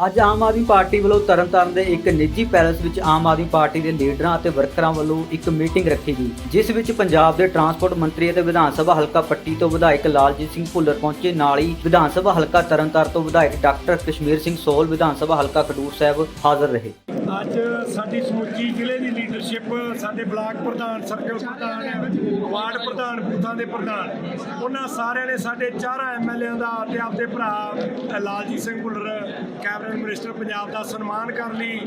ਅੱਜ ਆਮ ਆਦਮੀ ਪਾਰਟੀ ਵੱਲੋਂ ਤਰਨਤਾਰਨ ਦੇ ਇੱਕ ਨਿੱਜੀ ਪੈਲੇਸ ਵਿੱਚ ਆਮ ਆਦਮੀ ਪਾਰਟੀ ਦੇ ਲੀਡਰਾਂ ਅਤੇ ਵਰਕਰਾਂ ਵੱਲੋਂ ਇੱਕ ਮੀਟਿੰਗ ਰੱਖੀ ਗਈ, ਜਿਸ ਵਿੱਚ ਪੰਜਾਬ ਦੇ ਟਰਾਂਸਪੋਰਟ ਮੰਤਰੀ ਅਤੇ ਵਿਧਾਨ ਸਭਾ ਹਲਕਾ ਪੱਟੀ ਤੋਂ ਵਿਧਾਇਕ ਲਾਲਜੀਤ ਸਿੰਘ ਭੁੱਲਰ ਪਹੁੰਚੇ, ਨਾਲ ਹੀ ਵਿਧਾਨ ਸਭਾ ਹਲਕਾ ਤਰਨਤਾਰਨ ਤੋਂ ਵਿਧਾਇਕ ਡਾਕਟਰ ਕਸ਼ਮੀਰ ਸਿੰਘ ਸੋਹਲ ਵਿਧਾਨ ਸਭਾ ਹਲਕਾ ਖਡੂਰ ਸਾਹਿਬ ਹਾਜ਼ਰ ਰਹੇ। ਅੱਜ ਸਾਡੀ ਸਮੁੱਚੀ ਜ਼ਿਲ੍ਹੇ ਦੀ ਲੀਡਰਸ਼ਿਪ ਸਾਡੇ ਬਲਾਕ ਪ੍ਰਧਾਨ, ਸਰਕਲ ਪ੍ਰਧਾਨ, ਵਾਰਡ ਪ੍ਰਧਾਨ, ਬੂਥਾਂ ਦੇ ਪ੍ਰਧਾਨ, ਉਹਨਾਂ ਸਾਰਿਆਂ ਨੇ ਸਾਡੇ ਚਾਰਾਂ ਐਮਐਲਏਆਂ ਦਾ ਤੇ ਆਪਦੇ ਭਰਾ ਲਾਲਜੀਤ ਸਿੰਘ ਭੁੱਲਰ, ਕੈਬਨਿਟ ਮਿਨਿਸਟਰ ਪੰਜਾਬ ਦਾ ਸਨਮਾਨ ਕਰਨ ਲਈ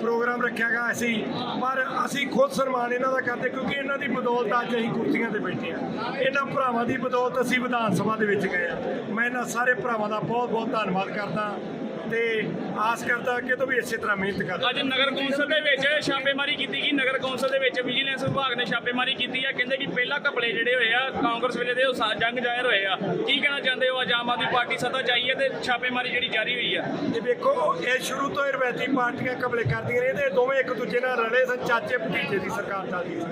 ਪ੍ਰੋਗਰਾਮ ਰੱਖਿਆ ਗਿਆ ਅਸੀਂ ਪਰ ਅਸੀਂ ਖੁਦ ਸਨਮਾਨ ਇਹਨਾਂ ਦਾ ਕਰਦੇ ਕਿਉਂਕਿ ਇਹਨਾਂ ਦੀ ਬਦੌਲਤ ਅੱਜ ਅਸੀਂ ਕੁਰਸੀਆਂ ਤੇ ਬੈਠੇ ਆ ਇਹਨਾਂ ਭਰਾਵਾਂ ਦੀ ਬਦੌਲਤ ਅਸੀਂ ਵਿਧਾਨ ਸਭਾ ਦੇ ਵਿੱਚ ਗਏ ਆ ਮੈਂ ਇਹਨਾਂ ਸਾਰੇ ਭਰਾਵਾਂ ਦਾ ਬਹੁਤ ਬਹੁਤ ਧੰਨਵਾਦ ਕਰਦਾ। ਤੇ ਆਸ ਕਰਦਾ ਕਿ ਤੋਂ ਵੀ ਇਸੇ ਤਰ੍ਹਾਂ ਮਿਹਨਤ ਕਰ ਅੱਜ ਨਗਰ ਕੌਂਸਲ ਦੇ ਵਿੱਚ ਛਾਪੇਮਾਰੀ ਕੀਤੀ ਗਈ। ਨਗਰ ਕੌਂਸਲ ਦੇ ਵਿੱਚ ਵਿਜੀਲੈਂਸ ਵਿਭਾਗ ਨੇ ਛਾਪੇਮਾਰੀ ਕੀਤੀ ਆ। ਕਹਿੰਦੇ ਕਿ ਪਹਿਲਾ ਘਪਲੇ ਜਿਹੜੇ ਹੋਏ ਆ ਕਾਂਗਰਸ ਵੇਲੇ ਦੇ ਉਹ ਜੰਗ ਜ਼ਾਹਿਰ ਹੋਏ ਆ। ਕੀ ਕਹਿਣਾ ਚਾਹੁੰਦੇ ਹੋ? ਅੱਜ ਆਮ ਆਦਮੀ ਪਾਰਟੀ ਸੱਤਾ ਚਾਹੀਏ ਤੇ ਛਾਪੇਮਾਰੀ ਜਿਹੜੀ ਜਾਰੀ ਹੋਈ ਆ। ਤੇ ਵੇਖੋ ਇਹ ਸ਼ੁਰੂ ਤੋਂ ਹੀ ਰਵਾਇਤੀ ਪਾਰਟੀਆਂ ਕਬਲੇ ਕਰਦੀਆਂ ਨੇ ਤੇ ਦੋਵੇਂ ਇੱਕ ਦੂਜੇ ਨਾਲ ਰਲੇ ਸਨ ਚਾਚੇ ਭਤੀਜੇ ਦੀ ਸਰਕਾਰ ਚੱਲਦੀ ਸੀ।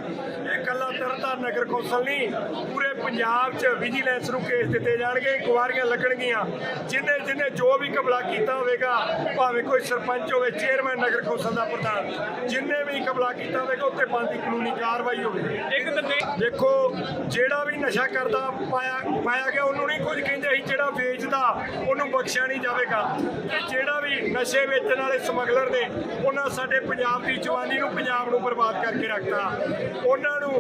ਇਹ ਕੱਲਾ ਤਰਨਤਾਰਨ ਨਗਰ ਕੌਂਸਲ ਨਹੀਂ ਪੂਰੇ ਪੰਜਾਬ 'ਚ ਵਿਜੀਲੈਂਸ ਨੂੰ ਕੇਸ ਦਿੱਤੇ ਜਾਣਗੇ ਇਨਕੁਆਰੀਆਂ ਲੱਗਣਗੀਆਂ। ਜਿੰਨੇ ਜਿੰਨੇ ਜੋ ਵੀ ਕਬਲਾ ਕੀਤਾ ਹੋਵੇਗਾ ਭਾਵੇਂ ਕੋਈ ਸਰਪੰਚ ਹੋਵੇ ਚੇਅਰਮੈਨ ਨਗਰ ਕੌਂਸਲ ਦਾ ਪ੍ਰਧਾਨ ਜਿੰਨੇ ਵੀ ਕਬਲਾ ਕੀਤਾ ਹੋਵੇਗਾ ਉੱਤੇ ਬਣਦੀ ਕਾਨੂੰਨੀ ਕਾਰਵਾਈ ਹੋਵੇ। ਇੱਕ ਦੇਖੋ ਜਿਹੜਾ ਵੀ ਨਸ਼ਾ ਕਰਦਾ ਪਾਇਆ ਪਾਇਆ ਗਿਆ ਉਹਨੂੰ ਨਹੀਂ ਕੁਝ ਕਹਿੰਦੇ ਅਸੀਂ ਜਿਹੜਾ ਵੇਚਦਾ ਉਹਨੂੰ ਬਖਸ਼ਿਆ ਨਹੀਂ ਜਾਵੇਗਾ। ਤੇ ਜਿਹੜਾ ਵੀ ਨਸ਼ੇ ਵੇਚਣ ਵਾਲੇ ਸਮਗਲਰ ਨੇ ਉਹਨਾਂ ਸਾਡੇ ਪੰਜਾਬ ਦੀ ਜਵਾਨੀ ਨੂੰ ਪੰਜਾਬ ਨੂੰ ਬਰਬਾਦ ਕਰਕੇ ਰੱਖਤਾ। ਉਹਨਾਂ ਨੂੰ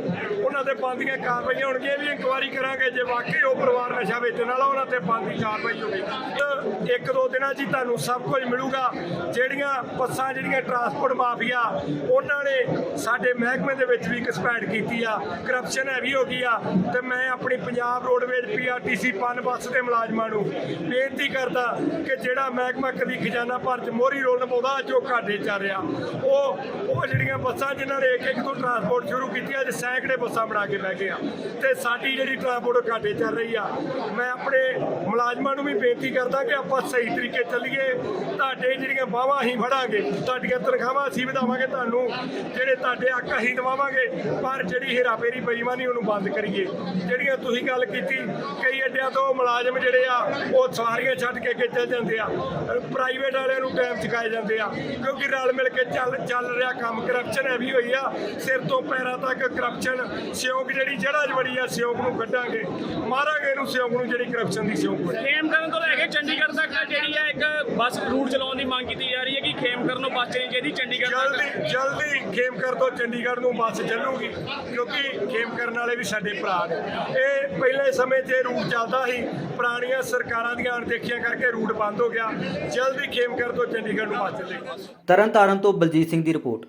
ਉਹਨਾਂ ਤੇ ਬੰਦੀਆਂ ਕਾਰਵਾਈਆਂ ਹੋਣਗੀਆਂ ਵੀ ਇਨਕੁਆਰੀ ਕਰਾਂਗੇ ਜੇ ਵਾਕਈ ਉਹ ਪਰਿਵਾਰ ਨਸ਼ਾ ਵੇਚਣ ਵਾਲਾ ਉਹਨਾਂ ਤੇ ਬੰਦੀ ਕਾਰਵਾਈ ਹੋਵੇਗੀ। ਤਾਂ ਇੱਕ ਦੋ ਦਿਨਾਂ 'ਚ ਹੀ ਤੁਹਾਨੂੰ ਸਭ ਕੁਝ ਮਿਲੂਗਾ। ਜਿਹੜੀਆਂ ਬੱਸਾਂ, ਜਿਹੜੀਆਂ ਟਰਾਂਸਪੋਰਟ ਮਾਫੀਆ, ਉਹਨਾਂ ਨੇ ਸਾਡੇ ਮਹਿਕਮੇ ਦੇ ਵਿੱਚ ਵੀ ਕਸਪੈਂਡ ਕੀਤੀ ਆ। ਕਰਪਸ਼ਨ ਹੈਵੀ ਹੋ ਗਈ ਆ ਤੇ ਮੈਂ ਆਪਣੀ ਪੰਜਾਬ ਰੋਡਵੇਜ਼ ਪੀਆਰਟੀਸੀ ਪਨ ਬੱਸ ਦੇ ਮੁਲਾਜ਼ਮਾਂ ਨੂੰ ਬੇਨਤੀ ਕਰਦਾ ਕਿ ਜਿਹੜਾ ਮਹਿਕਮਾ ਕਦੀ ਖਜ਼ਾਨਾ ਭਰ ਚ ਮੋਹਰੀ ਰੋਲ ਨਿਭਾਉਂਦਾ, ਅੱਜ ਉਹ ਘਾਟੇ ਚ ਰਿਹਾ। ਉਹ ਉਹ ਜਿਹੜੀਆਂ ਬੱਸਾਂ ਜਿਨ੍ਹਾਂ ਨੇ ਇੱਕ ਇੱਕ ਤੋਂ ਟਰਾਂਸਪੋਰਟ ਸ਼ੁਰੂ ਕੀਤੀ, ਅੱਜ ਸੈਂਕੜੇ ਬੱਸਾਂ ਬਣਾ ਕੇ ਬਹਿ ਗਏ ਆ। ਤੇ ਸਾਡੀ ਜਿਹੜੀ ਟਰਾਂਸਪੋਰਟ ਘਾਟੇ ਚੱਲ ਰਹੀ ਆ, ਮੈਂ ਆਪਣੇ ਮੁਲਾਜ਼ਮਾਂ ਨੂੰ ਵੀ ਬੇਨਤੀ ਕਰਦਾ ਕਿ ਆਪਾਂ ਸਹੀ ਤਰੀਕੇ ਚੱਲੀਏ, ਤੁਹਾਡੇ ਜਿਹੜੀਆਂ ਬਾਹਾਂ ਅਸੀਂ ਫੜਾਂਗੇ, ਤੁਹਾਡੀਆਂ ਤਨਖਾਹਾਂ ਅਸੀਂ ਵਧਾਵਾਂਗੇ ਤੁਹਾਨੂੰ, ਜਿਹੜੇ ਤੁਹਾਡੇ ਹੱਕ ਅਸੀਂ ਦਵਾਵਾਂਗੇ, ਪਰ ਜਿਹੜੀ ਹੇਰਾਫੇਰੀ ਬੇਈਮਾਨੀ ਉਹਨੂੰ ਬੰਦ ਕਰੀਏ। ਜਿਹੜੀਆਂ ਤੁਸੀਂ ਗੱਲ ਕੀਤੀ, ਕਈ ਅੱਡਿਆਂ ਤੋਂ ਮੁਲਾਜ਼ਮ ਜਿਹੜੇ ਆ, ਉਹ ਸਵਾਰੀਆਂ ਛੱਡ ਕੇ ਅੱਗੇ ਚੱਲ ਜਾਂਦੇ ਆ। ਪ੍ਰਾਈਵੇਟ ਵਾਲਿਆਂ ਨੂੰ ਟਾਈਮ ਚੁਕਾਏ ਜਾਂਦੇ ਆ, ਕਿਉਂਕਿ ਰਲ ਮਿਲ ਕੇ ਚੱਲ ਚੱਲ ਰਿਹਾ ਕੰਮ ਕਰਪਸ਼ਨ ਹੈ ਵੀ ਹੋਈ ਆ। ਸਿਰ ਤੋਂ ਪੈਰਾਂ ਤੱਕ ਕਰਪਸ਼ਨ ਸਿਉਂਕ ਜਿਹੜੀ ਜੜਾ ਜਵੜੀ ਆ, ਸਿਉਂਕ ਨੂੰ ਕੱਢਾਂਗੇ। ਮਾਰਾਂਗੇ ਇਹਨੂੰ, ਸਿਉਂਕ ਨੂੰ ਜਿਹੜੀ ਕਰਪਸ਼ਨ ਦੀ ਸਿਉਂਕ ਬਣੀ। ਕਰਨ ਤੋਂ ਲੈ ਕੇ ਚੰਡੀਗੜ੍ਹ ਤੱਕ। ਜਿਹੜੀ ਆ ਇੱਕ ਬੱਸ ਰੂਟ ਚਲਾਉਣ ਦੀ ਮੰਗ ਕੀਤੀ ਜਾ ਰਹੀ ਹੈ ਕਿ ਖੇਮ ਕਰਨ ਨੂੰ ਬੱਸ ਚਲੀ ਚਾਹੀਦੀ ਚੰਡੀਗੜ੍ਹ ਤੱਕ। ਜਲਦੀ ਜਲਦੀ ਖੇਮਕਰ ਤੋਂ ਚੰਡੀਗੜ੍ਹ ਨੂੰ ਬੱਸ ਚੱਲੂਗੀ ਕਿਉਂਕਿ ਖੇਮਕਰਨ ਵਾਲੇ ਵੀ ਸਾਡੇ ਭਰਾ ਨੇ। ਇਹ ਪਹਿਲੇ ਸਮੇਂ 'ਚ ਇਹ ਰੂਟ ਚੱਲਦਾ ਸੀ ਪੁਰਾਣੀਆਂ ਸਰਕਾਰਾਂ ਦੀਆਂ ਅਣਦੇਖੀਆਂ ਕਰਕੇ ਰੂਟ ਬੰਦ ਹੋ ਗਿਆ। ਜਲਦੀ ਖੇਮਕਰ ਤੋਂ ਚੰਡੀਗੜ੍ਹ ਨੂੰ ਬੱਸ ਚੱਲੇਗੀ। ਤਰਨਤਾਰਨ ਤੋਂ ਬਲਜੀਤ ਸਿੰਘ ਦੀ ਰਿਪੋਰਟ।